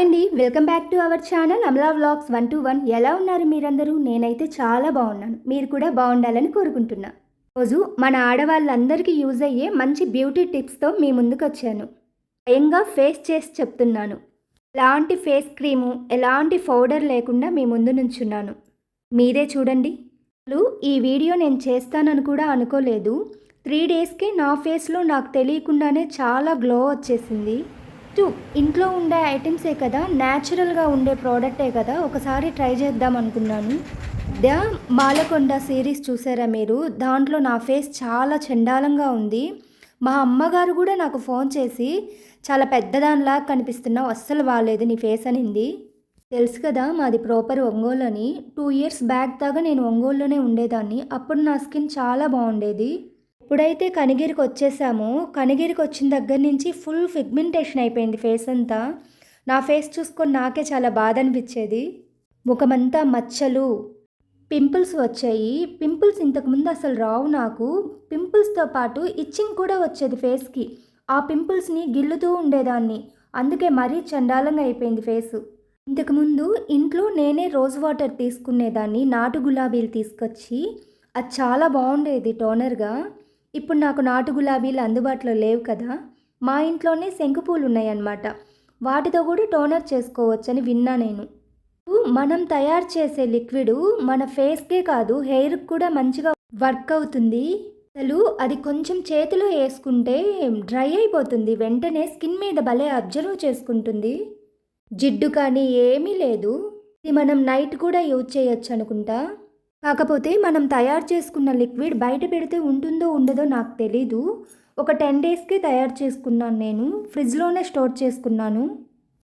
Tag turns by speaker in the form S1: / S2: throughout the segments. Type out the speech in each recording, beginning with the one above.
S1: అండి welcome back to our channel Amala vlogs one two one. ఎలా ఉన్నారు మీరందరూ? నేనైతే చాలా బాగున్నాను. మీరు కూడా బాగుండాలని కోరుకుంటున్నా. రోజు మన ఆడవాళ్ళందరికీ యూజ్ అయ్యే మంచి బ్యూటీ టిప్స్తో మీ ముందుకు వచ్చాను స్వయంగా ఫేస్ చేసి చెప్తున్నాను. ఎలాంటి ఫేస్ క్రీము ఎలాంటి పౌడర్ లేకుండా మీ ముందు నుంచున్నాను. మీరే చూడండి. అసలు ఈ వీడియో నేను చేస్తానని కూడా అనుకోలేదు. త్రీ డేస్కి నా ఫేస్లో నాకు తెలియకుండానే చాలా గ్లో వచ్చేసింది. టూ ఇంట్లో ఉండే ఐటమ్సే కదా న్యాచురల్గా ఉండే ప్రోడక్టే కదా ఒకసారి ట్రై చేద్దాం అనుకున్నాను. ద మాలకొండ సిరీస్ చూసారా మీరు? దాంట్లో నా ఫేస్ చాలా చండాలంగా ఉంది. మా అమ్మగారు కూడా నాకు ఫోన్ చేసి చాలా పెద్దదానిలా కనిపిస్తున్నావు అస్సలు బాగాలేదు నీ ఫేస్ అనింది. తెలుసు కదా మాది ప్రాపర్ ఒంగోలు అని. టూ ఇయర్స్ బ్యాక్ దాకా నేను ఒంగోలులోనే ఉండేదాన్ని. అప్పుడు నా స్కిన్ చాలా బాగుండేది. ఇప్పుడైతే కనిగిరికి వచ్చేసాము. కనిగిరికి వచ్చిన దగ్గర నుంచి ఫుల్ ఫిగ్మెంటేషన్ అయిపోయింది ఫేస్ అంతా. నా ఫేస్ చూసుకొని నాకే చాలా బాధ అనిపించేది. ముఖమంతా మచ్చలు పింపుల్స్ వచ్చాయి. పింపుల్స్ ఇంతకుముందు అసలు రావు నాకు. పింపుల్స్తో పాటు ఇచ్చింగ్ కూడా వచ్చేది ఫేస్కి ఆ పింపుల్స్ని గిల్లుతూ ఉండేదాన్ని. అందుకే మరీ చండాలంగా అయిపోయింది ఫేసు. ఇంతకుముందు ఇంట్లో నేనే రోజ్ వాటర్ తీసుకునేదాన్ని. నాటు గులాబీలు తీసుకొచ్చి. అది చాలా బాగుండేది టోనర్గా. ఇప్పుడు నాకు నాటు గులాబీలు అందుబాటులో లేవు కదా. మా ఇంట్లోనే శంకుపూలు ఉన్నాయన్నమాట వాటితో కూడా టోనర్ చేసుకోవచ్చని విన్నా నేను. మనం తయారు చేసే లిక్విడ్ మన ఫేస్కే కాదు హెయిర్కి కూడా మంచిగా వర్క్ అవుతుంది. అసలు అది కొంచెం చేతిలో వేసుకుంటే డ్రై అయిపోతుంది. వెంటనే స్కిన్ మీద భలే అబ్జర్వ్ చేసుకుంటుంది. జిడ్డు కానీ ఏమీ లేదు. ఇది మనం నైట్ కూడా యూజ్ చేయొచ్చు అనుకుంటా. కాకపోతే మనం తయారు చేసుకున్న లిక్విడ్ బయట పెడితే ఉంటుందో ఉండదో నాకు తెలీదు. ఒక టెన్ డేస్కే తయారు చేసుకున్నాను నేను. ఫ్రిడ్జ్లోనే స్టోర్ చేసుకున్నాను.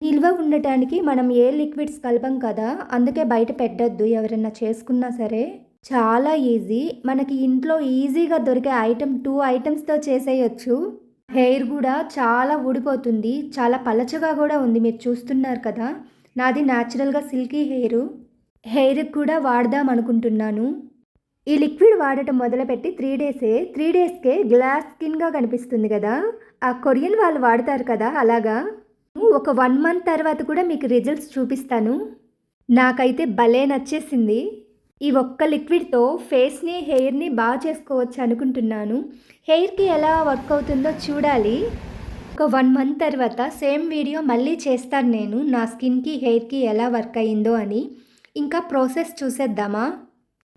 S1: నిల్వ ఉండటానికి మనం ఏ లిక్విడ్స్ కలపం కదా అందుకే బయట పెట్టద్దు ఎవరైనా చేసుకున్నా సరే. చాలా ఈజీ. మనకి ఇంట్లో ఈజీగా దొరికే ఐటెం టూ ఐటమ్స్తో చేసేయచ్చు. హెయిర్ కూడా చాలా ఊడిపోతుంది. చాలా పలచగా కూడా ఉంది. మీరు చూస్తున్నారు కదా నాది న్యాచురల్గా సిల్కీ హెయిర్. హెయిర్కి కూడా వాడదాం అనుకుంటున్నాను. ఈ లిక్విడ్ వాడటం మొదలుపెట్టి త్రీ డేసే త్రీ డేస్కే గ్లాస్ స్కిన్గా కనిపిస్తుంది కదా. ఆ కొరియన్ వాళ్ళు వాడతారు కదా అలాగా? ఒక వన్ మంత్ తర్వాత కూడా మీకు రిజల్ట్స్ చూపిస్తాను. నాకైతే భలే నచ్చేసింది. ఈ ఒక్క లిక్విడ్తో ఫేస్ని హెయిర్ని బాగా చేసుకోవచ్చు అనుకుంటున్నాను. హెయిర్కి ఎలా వర్క్ అవుతుందో చూడాలి. ఒక వన్ మంత్ తర్వాత సేమ్ వీడియో మళ్ళీ చేస్తాను నేను. నా స్కిన్కి హెయిర్కి ఎలా వర్క్ అయ్యిందో అని. ఇంకా ప్రాసెస్ చూసేద్దామా?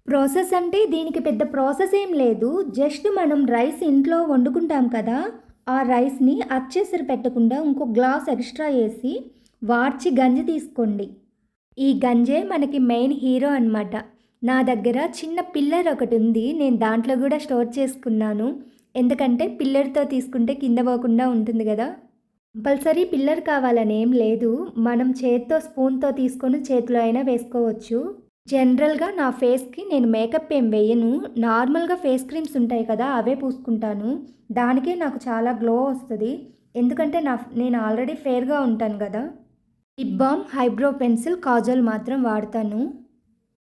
S1: ప్రాసెస్ అంటే దీనికి పెద్ద ప్రాసెస్ ఏం లేదు. జస్ట్ మనం రైస్ ఇంట్లో వండుకుంటాం కదా. ఆ రైస్ని అచ్చేసరి పెట్టకుండా ఇంకో గ్లాస్ ఎక్స్ట్రా వేసి వార్చి గంజి తీసుకోండి. ఈ గంజే మనకి మెయిన్ హీరో అనమాట నా దగ్గర చిన్న పిల్లర్ ఒకటి ఉంది. నేను దాంట్లో కూడా స్టోర్ చేసుకున్నాను. ఎందుకంటే పిల్లర్తో తీసుకుంటే కింద పోకుండా ఉంటుంది కదా. కంపల్సరీ పిల్లర్ కావాలని ఏం లేదు. మనం చేత్తో స్పూన్తో తీసుకొని చేతిలో అయినా వేసుకోవచ్చు. జనరల్గా నా ఫేస్కి నేను మేకప్ ఏం వేయను. నార్మల్గా ఫేస్ క్రీమ్స్ ఉంటాయి కదా అవే పూసుకుంటాను. దానికే నాకు చాలా గ్లో వస్తుంది. ఎందుకంటే నా నేను ఆల్రెడీ ఫేర్గా ఉంటాను కదా. Lip balm eyebrow pencil kajal మాత్రం వాడతాను.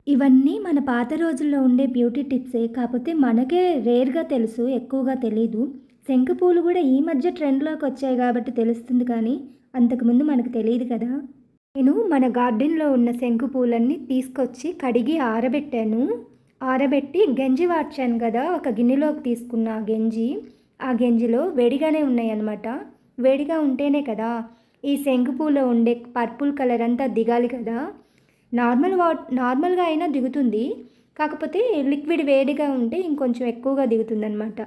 S1: ఇవన్నీ మన పాత రోజుల్లో ఉండే బ్యూటీ టిప్సే. కాకపోతే మనకే రేర్గా తెలుసు ఎక్కువగా తెలీదు. శంఖపూలు కూడా ఈ మధ్య ట్రెండ్లోకి వచ్చాయి కాబట్టి తెలుస్తుంది కానీ అంతకుముందు మనకు తెలియదు కదా. నేను మన గార్డెన్లో ఉన్న శంకు పూలన్నీ తీసుకొచ్చి కడిగి ఆరబెట్టాను. ఆరబెట్టి గంజి వార్చాను కదా ఒక గిన్నెలోకి తీసుకున్న ఆ గంజి. ఆ గంజిలో వేడిగానే ఉన్నాయి అన్నమాట వేడిగా ఉంటేనే కదా ఈ శంకు పూలో ఉండే పర్పుల్ కలర్ అంతా దిగాలి కదా. నార్మల్ వా నార్మల్గా అయినా దిగుతుంది. కాకపోతే లిక్విడ్ వేడిగా ఉంటే ఇంకొంచెం ఎక్కువగా దిగుతుందనమాట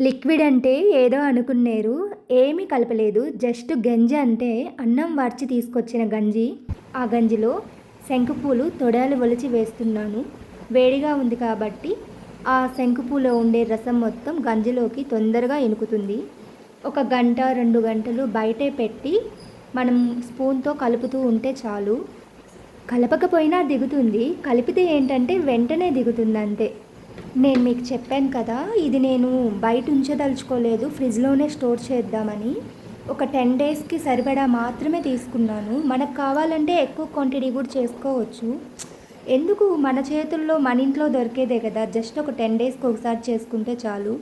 S1: లిక్విడ్ అంటే ఏదో అనుకున్నారు. ఏమీ కలపలేదు. జస్ట్ గంజి అంటే అన్నం వార్చి తీసుకొచ్చిన గంజి. ఆ గంజిలో శంకుపూలు తొడాలు ఒలిచి వేస్తున్నాను. వేడిగా ఉంది కాబట్టి ఆ శంకుపూలో ఉండే రసం మొత్తం గంజిలోకి తొందరగా ఇనుకుతుంది. ఒక గంట రెండు గంటలు బయటే పెట్టి మనం స్పూన్తో కలుపుతూ ఉంటే చాలు. కలపకపోయినా దిగుతుంది. కలిపితే ఏంటంటే వెంటనే దిగుతుంది అంతే నేను మీకు చెప్పాను కదా ఇది నేను బయట ఉంచదలుచుకోలేదు ఫ్రిడ్జ్లోనే స్టోర్ చేద్దామని. ఒక టెన్ డేస్కి సరిపడా మాత్రమే తీసుకున్నాను. మనకు కావాలంటే ఎక్కువ క్వాంటిటీ కూడా చేసుకోవచ్చు. ఎందుకు? మన చేతుల్లో మన ఇంట్లో దొరికేదే కదా జస్ట్ ఒక టెన్ డేస్కి ఒకసారి చేసుకుంటే చాలు.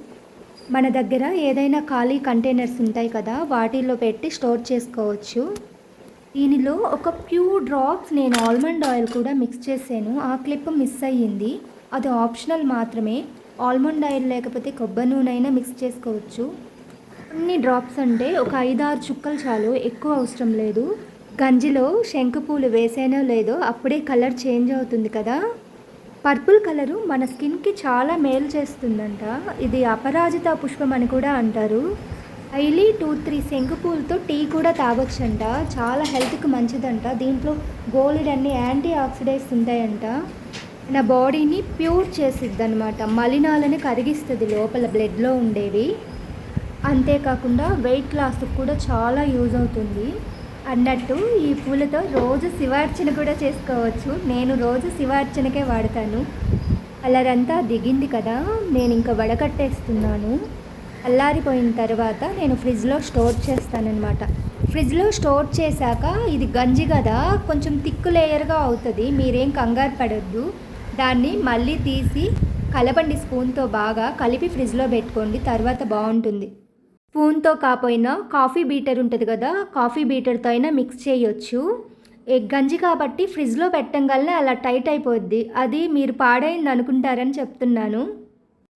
S1: మన దగ్గర ఏదైనా ఖాళీ కంటైనర్స్ ఉంటాయి కదా వాటిల్లో పెట్టి స్టోర్ చేసుకోవచ్చు. దీనిలో ఒక ప్యూ డ్రాప్స్ నేను ఆల్మండ్ ఆయిల్ కూడా మిక్స్ చేశాను. ఆ క్లిప్ మిస్ అయ్యింది. అది ఆప్షనల్ మాత్రమే. ఆల్మండ్ ఆయిల్ లేకపోతే కొబ్బరి నూనె అయినా మిక్స్ చేసుకోవచ్చు. అన్ని డ్రాప్స్ అంటే ఒక ఐదారు చుక్కలు చాలు ఎక్కువ అవసరం లేదు. గంజిలో శంకు పూలు వేసానో లేదో అప్పుడే కలర్ చేంజ్ అవుతుంది కదా. పర్పుల్ కలరు మన స్కిన్కి చాలా మేలు చేస్తుందంట. ఇది అపరాజిత పుష్పం అని కూడా అంటారు. డైలీ టూ త్రీ శంకు పూలతో టీ కూడా తాగొచ్చంట. చాలా హెల్త్కి మంచిదంట. దీంట్లో గోల్డ్ అన్ని యాంటీ ఆక్సిడైట్స్ ఉంటాయంట. నా బాడీని ప్యూర్ చేసిద్ది అనమాట మలినాలని కరిగిస్తుంది లోపల బ్లడ్లో ఉండేవి. అంతేకాకుండా వెయిట్ లాస్కి కూడా చాలా యూజ్ అవుతుంది. అన్నట్టు ఈ పూలతో రోజు శివార్చన కూడా చేసుకోవచ్చు. నేను రోజు శివార్చనకే వాడతాను. అల్లరంతా దిగింది కదా నేను ఇంకా వడకట్టేస్తున్నాను. అల్లారిపోయిన తర్వాత నేను ఫ్రిడ్జ్లో స్టోర్ చేస్తానన్నమాట. ఫ్రిడ్జ్లో స్టోర్ చేశాక ఇది గంజి కదా కొంచెం తిక్కు లేయర్గా అవుతుంది మీరేం కంగారు పడద్దు. దాన్ని మళ్ళీ తీసి కలపండి స్పూన్తో బాగా. కలిపి ఫ్రిడ్జ్లో పెట్టుకోండి తర్వాత బాగుంటుంది. స్పూన్తో కాపోయినా కాఫీ బీటర్ ఉంటుంది కదా కాఫీ బీటర్తో అయినా మిక్స్ చేయొచ్చు. ఎగ్ గంజి కాబట్టి ఫ్రిడ్జ్లో పెట్టంగానే అలా టైట్ అయిపోద్ది. అది మీరు పాడైంది అనుకుంటారని చెప్తున్నాను.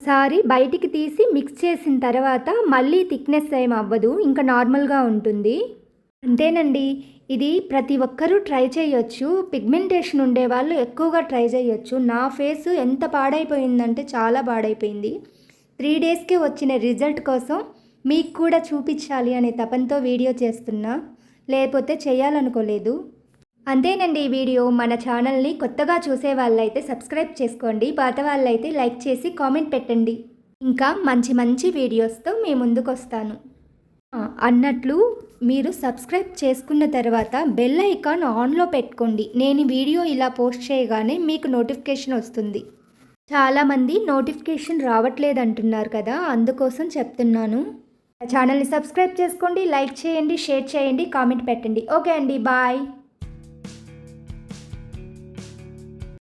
S1: ఒకసారి బయటికి తీసి మిక్స్ చేసిన తర్వాత మళ్ళీ థిక్నెస్ ఏం అవ్వదు ఇంకా నార్మల్గా ఉంటుంది. అంతేనండి. ఇది ప్రతి ఒక్కరూ ట్రై చేయొచ్చు. పిగ్మెంటేషన్ ఉండే వాళ్ళు ఎక్కువగా ట్రై చేయొచ్చు. నా ఫేస్ ఎంత పాడైపోయిందంటే చాలా పాడైపోయింది. త్రీ డేస్కే వచ్చిన రిజల్ట్ కోసం మీకు కూడా చూపించాలి అనే తపంతో వీడియో చేస్తున్నా. లేకపోతే చేయాలనుకోలేదు. అంతేనండి ఈ వీడియో. మన ఛానల్ని కొత్తగా చూసే వాళ్ళైతే సబ్స్క్రైబ్ చేసుకోండి. పాత వాళ్ళైతే లైక్ చేసి కామెంట్ పెట్టండి. ఇంకా మంచి మంచి వీడియోస్తో మీ ముందుకు వస్తాను అన్నట్లు మీరు సబ్స్క్రైబ్ చేసుకున్న తర్వాత బెల్ ఐకాన్ ఆన్లో పెట్టుకోండి. నేను వీడియో ఇలా పోస్ట్ చేయగానే మీకు నోటిఫికేషన్ వస్తుంది. చాలామంది నోటిఫికేషన్ రావట్లేదు అంటున్నారు కదా అందుకోసం చెప్తున్నాను. ఛానల్ని సబ్స్క్రైబ్ చేసుకోండి లైక్ చేయండి షేర్ చేయండి కామెంట్ పెట్టండి. ఓకే అండి బాయ్.